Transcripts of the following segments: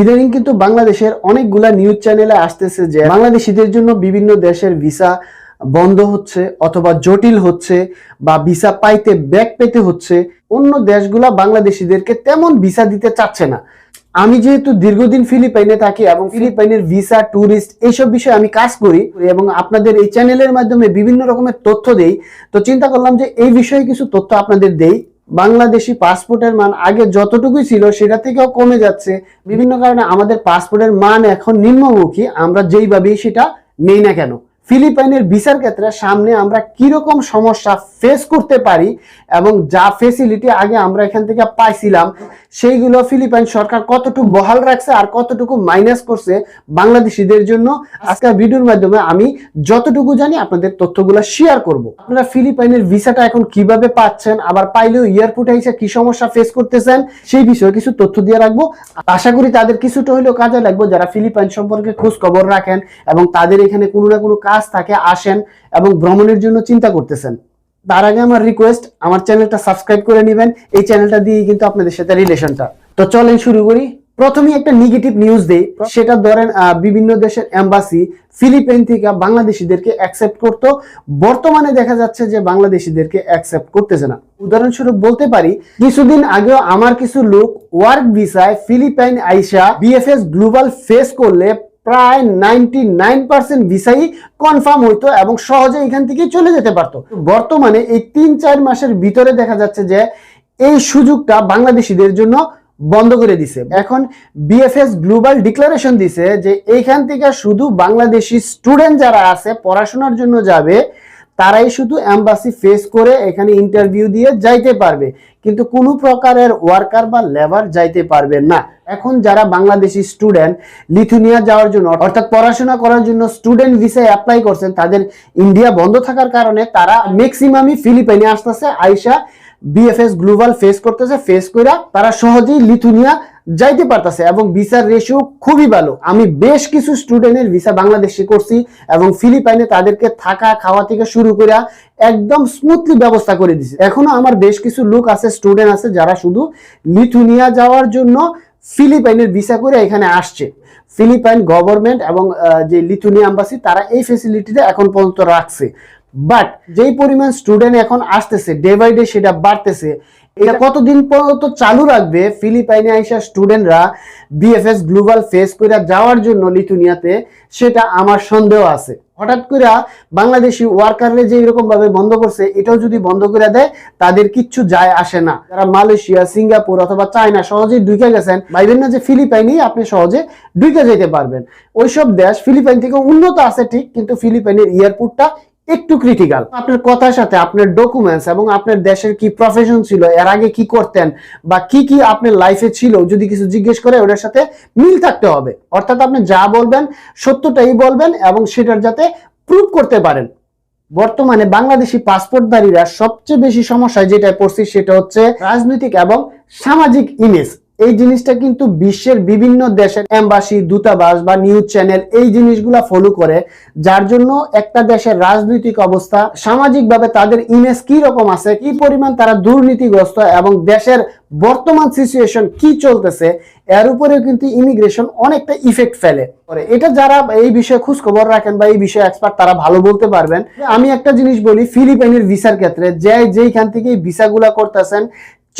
ইদানিং কিন্তু বাংলাদেশের অনেকগুলা নিউজ চ্যানেলে আসতেছে যে বাংলাদেশিদের জন্য বিভিন্ন দেশের ভিসা বন্ধ হচ্ছে অথবা জটিল হচ্ছে বা ভিসা পাইতে ব্যাক পেতে হচ্ছে। অন্য দেশগুলা বাংলাদেশিদেরকে তেমন ভিসা দিতে চাচ্ছে না। আমি যেহেতু দীর্ঘদিন ফিলিপাইনে থাকি এবং ফিলিপাইনের ভিসা, ট্যুরিস্ট এইসব বিষয়ে আমি কাজ করি এবং আপনাদের এই চ্যানেলের মাধ্যমে বিভিন্ন রকমের তথ্য দেই, তো চিন্তা করলাম যে এই বিষয়ে কিছু তথ্য আপনাদের দেই। বাংলাদেশি পাসপোর্টের মান আগে যতটুকুই ছিল সেটা থেকেও কমে যাচ্ছে। বিভিন্ন কারণে আমাদের পাসপোর্টের মান এখন নিম্নমুখী, আমরা যেইভাবেই সেটা নেই না কেন। ফিলিপাইনের ভিসার ক্ষেত্রে সামনে আমরা কীরকম সমস্যা ফেস করতে পারি এবং যা ফেসিলিটি আগে আমরা এখান থেকে পাইছিলাম, সেইগুলো ফিলিপাইন সরকার কতটুকু বহাল রাখছে আর কতটুকু মাইনাস করছে বাংলাদেশিদের জন্য? আজকের ভিডিওর মাধ্যমে আমি যতটুকু জানি আপনাদের তথ্যগুলো শেয়ার করব। আপনারা ফিলিপাইনের ভিসাটা এখন কীভাবে পাচ্ছেন, আবার পাইলেও এয়ারপোর্টে এসে কি সমস্যা ফেস করতেছেন, সেই বিষয়ে কিছু তথ্য দিয়ে রাখব। আশা করি তাদের কিছুটা হলেও কাজে লাগবে যারা ফিলিপাইন সম্পর্কে খোঁজ খবর রাখেন এবং তাদের এখানে কোনো না কোনো কাজ থাকে আসেন এবং ভ্রমণের জন্য চিন্তা করতেছেন। তার আগে আমার রিকোয়েস্ট আমার চ্যানেলটা সাবস্ক্রাইব করে নেবেন। এই চ্যানেলটা দিয়ে কিন্তু আপনাদের সাথে রিলেশনটা তো চলেন শুরু করি। প্রথমেই একটা নেগেটিভ নিউজ দেই। সেটা ধরেন বিভিন্ন দেশের এম্বাসি ফিলিপাইন থেকে বাংলাদেশিদেরকে অ্যাকসেপ্ট করতো। বর্তমানে দেখা যাচ্ছে যে বাংলাদেশিদেরকে অ্যাকসেপ্ট করতেছে না। উদাহরণস্বরূপ বলতে পারি, কিছুদিন আগেও আমার কিছু লোক ওয়ার্ক ভিসায় ফিলিপাইন আইসা বিএফএস গ্লোবাল ফেস করলে প্রায় নাইনটি নাইন পার্সেন্ট ভিসাই কনফার্ম হইতো এবং সহজে এখান থেকে চলে যেতে পারতো। বর্তমানে এই তিন চার মাসের ভিতরে দেখা যাচ্ছে যে এই সুযোগটা বাংলাদেশিদের জন্য বন্ধ করে দিছে। এখন বিএফএস গ্লোবাল ডিক্লারেশন দিছে যে এইখান থেকে শুধু বাংলাদেশি স্টুডেন্ট যারা আছে পড়াশোনার জন্য যাবে তারাই শুধু এম্বাসি ফেস করে এখানে ইন্টারভিউ দিয়ে যাইতে পারবে। কিন্তু কোনো প্রকারের ওয়ার্কার বা লেবার যাইতে পারবে না। এখন যারা বাংলাদেশি স্টুডেন্ট লিথুনিয়া যাওয়ার জন্য, অর্থাৎ পড়াশোনা করার জন্য স্টুডেন্ট ভিসায় অ্যাপ্লাই করছেন, তাদের ইন্ডিয়া বন্ধ থাকার কারণে তারা ম্যাক্সিমামই ফিলিপাইনে আসতেছে, আইসা বিএফএস গ্লোবাল ফেস করতেছে ফেস কইরা তারা সহজেই লিথুনিয়া যাইতে পারতেছে এবং ভিসার রেশিও খুবই ভালো। আমি বেশ কিছু স্টুডেন্টের ভিসা বাংলাদেশে করছি এবং ফিলিপাইনে তাদেরকে থাকা খাওয়া থেকে শুরু করে একদম স্মুথলি ব্যবস্থা করে দিছে। এখনও আমার বেশ কিছু লোক আছে স্টুডেন্ট আছে, যারা শুধু লিথুনিয়া যাওয়ার জন্য ফিলিপাইনের ভিসা করে এখানে আসছে। ফিলিপাইন গভর্নমেন্ট এবং যে লিথুনিয়া এম্বাসি তারা এই ফেসিলিটিটা এখন পর্যন্ত রাখছে। বাট যেই পরিমাণ স্টুডেন্ট এখন আসতেছে ডে বাই ডে সেটা বাড়তেছে এটা কতদিন পর্যন্ত চালু রাখবে ফিলিপাইনে আইসা স্টুডেন্টরা বিএফএস গ্লোবাল ফেস করে যাওয়ার জন্য লিথুনিয়াতে সেটা আমার সন্দেহ আছে। হঠাৎ করে বাংলাদেশি ওয়ার্কাররা যে এরকম ভাবে বন্ধ করছে এটাও যদি বন্ধ করে দেয় তাদের কিচ্ছু যায় আসে না। যারা মালয়েশিয়া সিঙ্গাপুর অথবা চায়না সহজেই ঢুকে গেছেন ভাইবেন না যে ফিলিপাইনেই আপনি সহজে ঢুকে যেতে পারবেন। ওইসব দেশ ফিলিপাইন থেকে উন্নত আছে ঠিক কিন্তু ফিলিপাইনের এয়ারপোর্টটা একটু ক্রিটিক্যাল আপনার কথার সাথে আপনার ডকুমেন্টস এবং আপনার দেশের কি প্রফেশন ছিল, এর আগে কি করতেন বা কি কি আপনার লাইফে ছিল, যদি কিছু জিজ্ঞেস করে ওটার সাথে মিল থাকতে হবে। অর্থাৎ আপনি যা বলবেন, সত্যটাই বলবেন এবং সেটার যাতে প্রুভ করতে পারেন। বর্তমানে বাংলাদেশি পাসপোর্টধারীরা সবচেয়ে বেশি সমস্যায় যেটা পড়ছি সেটা হচ্ছে রাজনৈতিক এবং সামাজিক ইমেজ এই জিনিসটা কিন্তু বিশ্বের বিভিন্ন দেশের এম্বাসি, দূতাবাস বা নিউজ চ্যানেল এই জিনিসগুলা ফলো করে, যার জন্য একটা দেশের রাজনৈতিক অবস্থা, সামাজিকভাবে তাদের ইমেজ কি রকম আছে, কি পরিমাণ তারা দুর্নীতিগ্রস্ত এবং দেশের বর্তমান সিচুয়েশন কি চলতেছে, এর উপরেও কিন্তু ইমিগ্রেশন অনেকটা ইফেক্ট ফেলে। এটা যারা এই বিষয়ে খোঁজ খবর রাখেন বা এই বিষয়ে এক্সপার্ট তারা ভালো বলতে পারবেন। আমি একটা জিনিস বলি, ফিলিপাইনের ভিসার ক্ষেত্রে, যে যেইখান থেকে ভিসাগুলা করতেছেন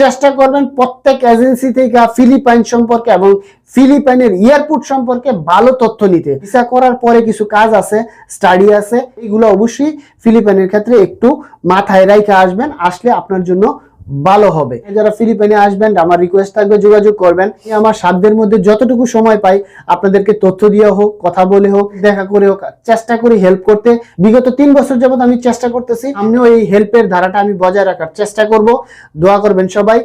চেষ্টা করবেন প্রত্যেক এজেন্সি থেকে ফিলিপাইন সম্পর্কে এবং ফিলিপাইনের এয়ারপোর্ট সম্পর্কে ভালো তথ্য নিতে। ভিসা করার পরে কিছু কাজ আছে স্টাডি আছে, এগুলো অবশ্যই ফিলিপাইনের ক্ষেত্রে একটু মাথায় রাইখে আসবেন। আসলে আপনার জন্য ভালো হবে। যারা ফিলিপাইনে আসবেন, আমার রিকোয়েস্ট থাকবে যোগাযোগ করবেন। আমার সাধ্যের মধ্যে যতটুকু সময় পাই, আপনাদেরকে তথ্য দিয়ে হোক, কথা বলে হোক, দেখা করে হোক, চেষ্টা করি হেল্প করতে। বিগত তিন বছর যাবত আমি চেষ্টা করতেছি। আমিও এই হেল্পের ধারাটা আমি বজায় রাখার চেষ্টা করব। দোয়া করবেন সবাই।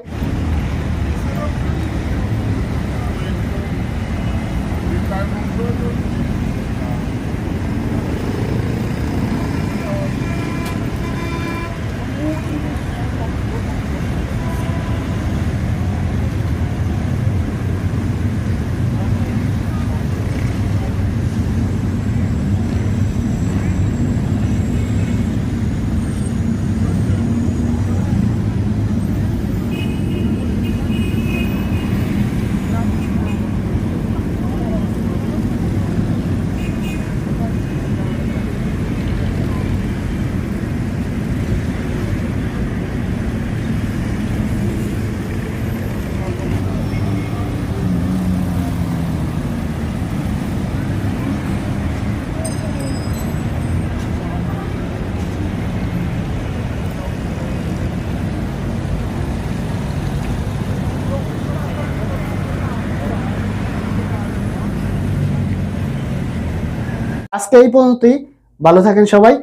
আজকে এই পর্যন্তই। ভালো থাকেন সবাই।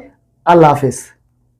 আল্লাহ হাফেজ।